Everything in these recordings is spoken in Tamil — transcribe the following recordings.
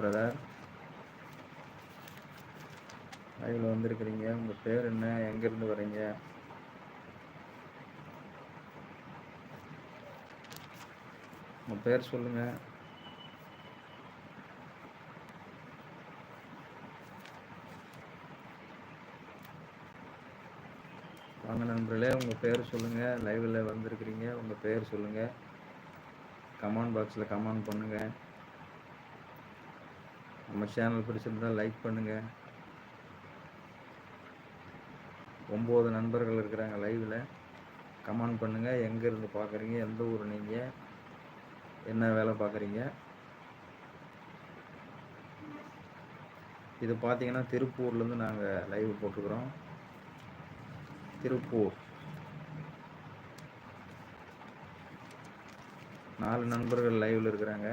பிரதர் லைவில் வந்திருக்கிறீங்க. உங்கள் பேர் என்ன? எங்கேருந்து வரீங்க உங்கள் பேர் சொல்லுங்கள் வாங்க நண்பர்களே உங்கள் பேர் சொல்லுங்கள் லைவில் வந்திருக்கிறீங்க. உங்கள் பேர் சொல்லுங்கள் கமெண்ட் பாக்ஸில் கமெண்ட் பண்ணுங்கள் நம்ம சேனல் பிடிச்சிருந்தால் லைக் பண்ணுங்கள் ஒம்பது நண்பர்கள் இருக்கிறாங்க லைவில் கமெண்ட் பண்ணுங்கள் எங்கேருந்து பார்க்குறீங்க எந்த ஊர் நீங்கள் என்ன வேலை பார்க்குறீங்க இது பார்த்தீங்கன்னா திருப்பூர்லேருந்து நாங்கள் லைவ் போட்டுக்கிறோம். திருப்பூர். நாலு நண்பர்கள் லைவில் இருக்கிறாங்க.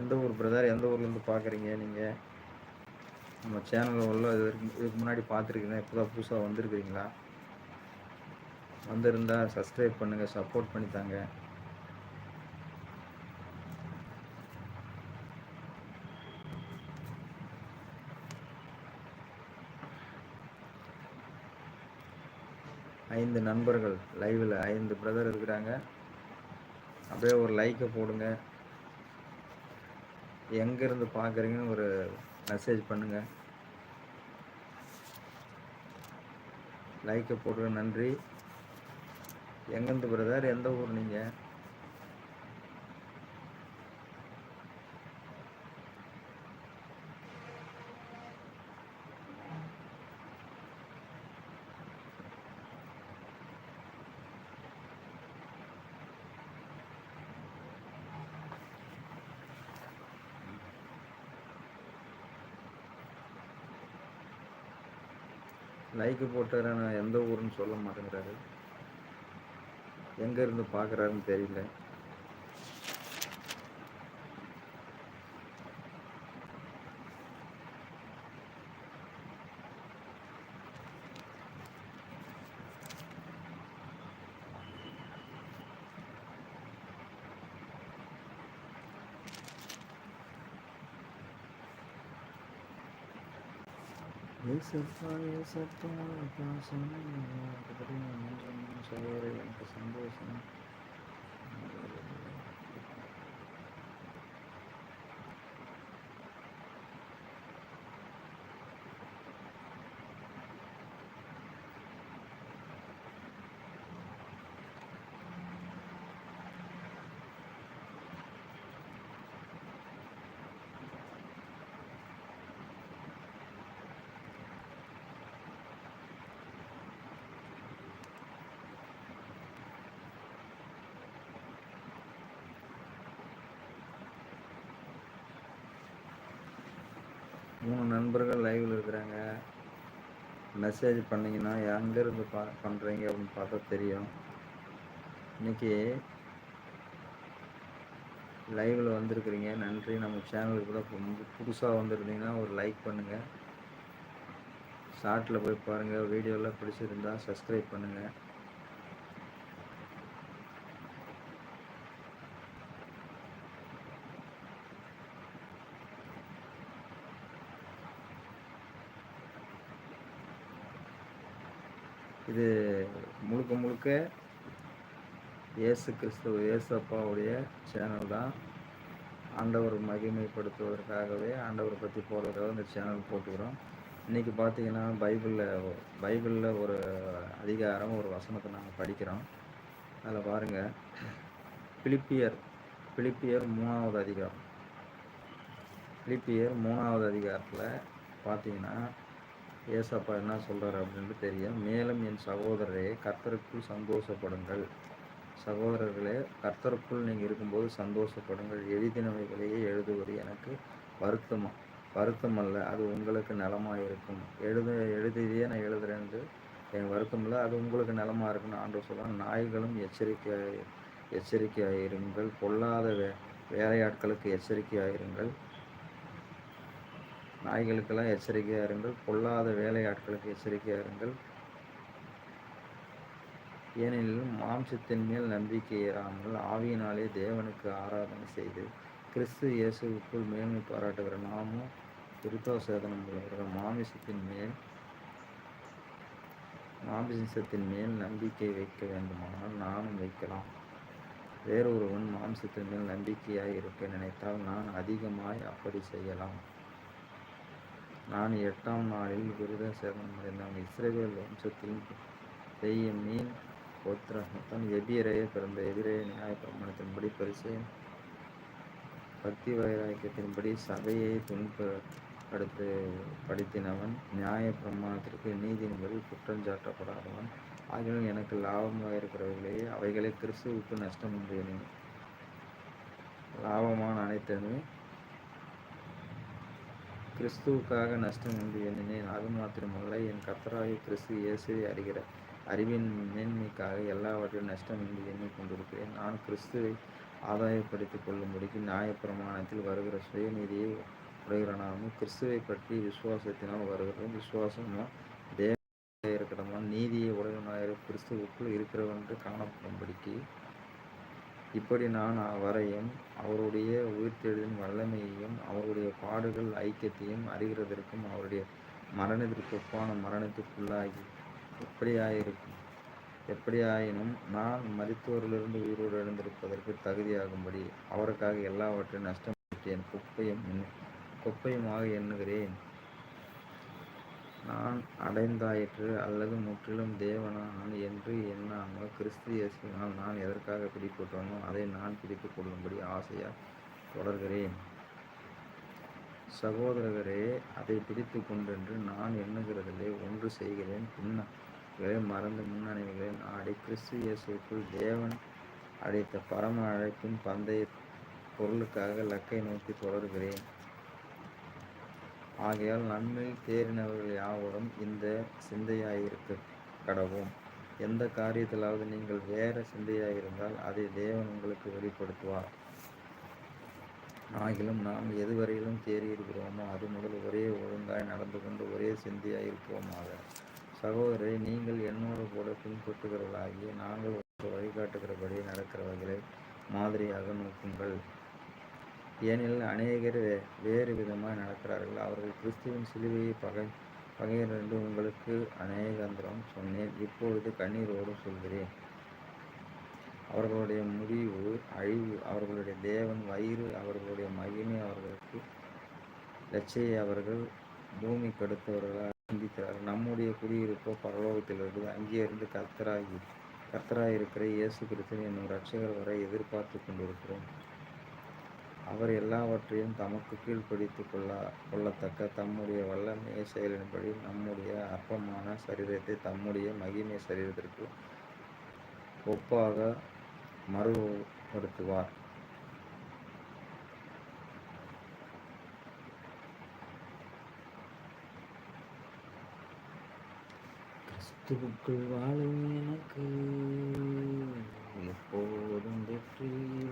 எந்த ஊர் பிரதர் எந்த ஊர்லேருந்து பார்க்குறீங்க நீங்கள் நம்ம சேனலில் உள்ள இது வரைக்கும் இதுக்கு முன்னாடி பார்த்துருக்கீங்க இப்போ தான் புதுசாக வந்திருக்கிறீங்களா? வந்திருந்தால் சப்ஸ்கிரைப் பண்ணுங்கள் சப்போர்ட் பண்ணி தாங்க. ஐந்து நண்பர்கள் லைவில் ஐந்து பிரதர் இருக்கிறாங்க. அப்படியே ஒரு லைக்கை போடுங்க. எங்கேருந்து பார்க்குறீங்கன்னு ஒரு மெசேஜ் பண்ணுங்கள் லைக்கை போடுற நன்றி. எங்கேருந்து பிரதர் எந்த ஊர் நீங்கள் லைக்கு போட்டார் நான் எந்த ஊருன்னு சொல்ல மாட்டேங்கிறாரு. எங்கே இருந்து பார்க்குறாருன்னு தெரியல. ஏசப்பா ஏசப்பா பாசம் மூணு நண்பர்கள் லைவில் இருக்கிறாங்க. மெசேஜ் பண்ணிங்கன்னா எங்கேருந்து பா பண்ணுறீங்க அப்படின்னு பார்த்தா தெரியும். இன்னைக்கு லைவில் வந்திருக்கிறீங்க. நன்றி. நம்ம சேனலுக்கு கூட ரொம்ப புதுசாக வந்திருந்தீங்கன்னா ஒரு லைக் பண்ணுங்கள் ஷார்ட்டில் போய் பாருங்கள் வீடியோலாம் பிடிச்சிருந்தா சப்ஸ்கிரைப் பண்ணுங்கள் இது முழுக்க முழுக்க இயேசு கிறிஸ்துவ இயேசப்பாவுடைய சேனல் தான். ஆண்டவர் மகிமைப்படுத்துவதற்காகவே ஆண்டவரை பற்றி போடுறதுக்காக இந்த சேனல் போட்டுக்கிறோம். இன்றைக்கி பார்த்தீங்கன்னா பைபிளில் பைபிளில் ஒரு அதிகாரம் ஒரு வசனத்தை நாங்கள் படிக்கிறோம். அதில் பாருங்கள் பிலிப்பியர் பிலிப்பியர் மூணாவது அதிகாரம். பிலிப்பியர் மூணாவது அதிகாரத்தில் பார்த்தீங்கன்னா ஏசப்பா என்ன சொல்கிறார் அப்படின்ட்டு தெரியும். மேலும் என் சகோதரரே கர்த்தருக்குள் சந்தோஷப்படுங்கள். சகோதரர்களே கர்த்தருக்குள் நீங்கள் இருக்கும்போது சந்தோஷப்படுங்கள். எழுதினவைகளையே எழுதுவது எனக்கு வருத்தம் வருத்தம் அல்ல அது உங்களுக்கு நலமாக இருக்கும். எழுத எழுதியதே நான் எழுதுறேன்ட்டு என் வருத்தம் இல்லை. அது உங்களுக்கு நலமாக இருக்குன்னு ஆண்டு சொல்கிறாங்க நாய்களும் எச்சரிக்கையாக எச்சரிக்கையாக இருங்கள். பொல்லாத வே வேலையாட்களுக்கு எச்சரிக்கையாக இருங்கள். நாய்களுக்கெல்லாம் எச்சரிக்கையாக இருங்கள். பொல்லாத வேலையாட்களுக்கு எச்சரிக்கையாக இருங்கள். ஏனெனில் மாம்சத்தின் மேல் நம்பிக்கை ஏறாமல் ஆவியினாலே தேவனுக்கு ஆராதனை செய்து கிறிஸ்து இயேசுவுக்குள் மேன்மை பாராட்டுகிற நாமும் விருத்தோசேதனம் உள்ளவர்கள் மாமிசத்தின் மேல் மாமிசத்தின் மேல் நம்பிக்கை வைக்க வேண்டுமானால் நானும் வைக்கலாம். வேறொருவன் மாம்சத்தின் மேல் நம்பிக்கையாக இருக்க நினைத்தால் நான் அதிகமாய் அப்படி செய்யலாம். நான் எட்டாம் நாளில் விருத சேதனம் அடைந்தான் இஸ்ரேல் வம்சத்தில் மீன் கோத்திரத்தான் எபிரைய பிறந்த எபிரேய நியாய பிரமாணத்தின்படி பரிசு பக்தி வைராக்கியத்தின்படி சபையை துன்படுத்து படுத்தினவன் நியாய பிரமாணத்திற்கு நீதியின்படி குற்றஞ்சாட்டப்படாதவன் ஆகியும் எனக்கு லாபமாக இருக்கிறவர்களே அவைகளை கிறிஸ்துவுக்கு நஷ்டம் என்று லாபமான அனைத்துமே கிறிஸ்துவுக்காக நஷ்டம் என்று எண்ணினேன் அது மாத்திரமல்ல. என் கத்தராகி கிறிஸ்து இயேசுவை அறிகிற அறிவின் மேன்மைக்காக எல்லாவற்றையும் நஷ்டம் என்று எண்ணிக்கொண்டிருக்கிறேன் நான் கிறிஸ்துவை ஆதாயப்படுத்திக் கொள்ளும்படிக்கு நியாயப்பிரமாணத்தில் வருகிற சுயநீதியை உடைகிறனாலும் கிறிஸ்துவை பற்றி விசுவாசத்தினால் வருகிறோம் விசுவாசமும் தேவ இருக்கிறமா நீதியை உடையவனாக கிறிஸ்துவுக்குள் இருக்கிறவென்று காணப்படும்படிக்கு இப்படி நான் அவரையும் அவருடைய உயிர்த்தெழுதின் வல்லமையையும் அவருடைய பாடுகள் ஐக்கியத்தையும் அறிகிறதற்கும் அவருடைய மரணத்திற்கு ஒப்பான மரணத்துக்குள்ளாகி எப்படியாயிருக்கும்? எப்படியாயினும் நான் மருத்துவரிலிருந்து உயிரோடு எழுந்திருப்பதற்கு தகுதியாகும்படி அவருக்காக எல்லாவற்றையும் நஷ்டப்பட்டேன் குப்பையும் குப்பையுமாக எண்ணுகிறேன். நான் அடைந்தாயிற்று அல்லது முற்றிலும் தேவனான் என்று எண்ணாமல் கிறிஸ்து இயேசுவினால் நான் எதற்காக பிடிப்பட்டோனோ அதை நான் பிடித்து கொள்ளும்படி ஆசையாக தொடர்கிறேன். சகோதரரே அதை பிடித்து கொண்டென்று நான் எண்ணுகிறதிலே ஒன்று செய்கிறேன். பின்ன மறந்து முன்னணிவுகிறேன் நாடி கிறிஸ்து இயேசுக்குள் தேவன் அடைத்த பரம அழைப்பின் பந்தய பொருளுக்காக லக்கை நோக்கி தொடர்கிறேன். ஆகையால் நன்மை தேறினவர்கள் யாவரும் இந்த சிந்தையாயிருக்க. கடவும் எந்த காரியத்திலாவது நீங்கள் வேற சிந்தையாயிருந்தால் அதை தேவன் உங்களுக்கு வெளிப்படுத்துவார். ஆகிலும் நாம் எதுவரையிலும் தேறியிருக்கிறோமோ அது முதல் ஒரே ஒழுங்காய் நடந்து கொண்டு ஒரே சிந்தையாய் இருப்போமாக சகோதரரை நீங்கள் என்னோடு கூட பின்பற்றுகிறவர்களாகி நாங்கள் வழிகாட்டுகிறபடி நடக்கிறவர்களை மாதிரியாக நோக்குங்கள். ஏனெனில் அநேகர் வேறு விதமாக நடக்கிறார்கள். அவர்கள் கிறிஸ்துவின் சிலுவையை பகை பகையர் என்று உங்களுக்கு அநேகந்திரம் சொன்னேன். இப்பொழுது கண்ணீரோடு சொல்கிறேன். அவர்களுடைய முடிவு அழிவு அவர்களுடைய தேவன் வயிறு அவர்களுடைய மகிமை அவர்களுக்கு லட்சையை அவர்கள் பூமி கடுத்தவர்களாக சிந்திக்கிறார்கள் நம்முடைய குடியிருப்போ பரலோகத்திலிருந்து அங்கே இருந்து கர்த்தராகி கர்த்தராக இருக்கிற இயேசு கிறிஸ்தன் என்னும் ரட்சகர் வரை எதிர்பார்த்து கொண்டிருக்கிறோம். அவர் எல்லாவற்றையும் தமக்கு கீழ்ப்படுத்திக் கொள்ள கொள்ளத்தக்க தம்முடைய வல்லமையை செயலின்படி நம்முடைய அற்பமான சரீரத்தை தம்முடைய மகிமை சரீரத்திற்கு ஒப்பாக மறுபடுத்துவார். கிறிஸ்துவுக்குள் வாழும் எனக்கு எப்போதும் வெற்றி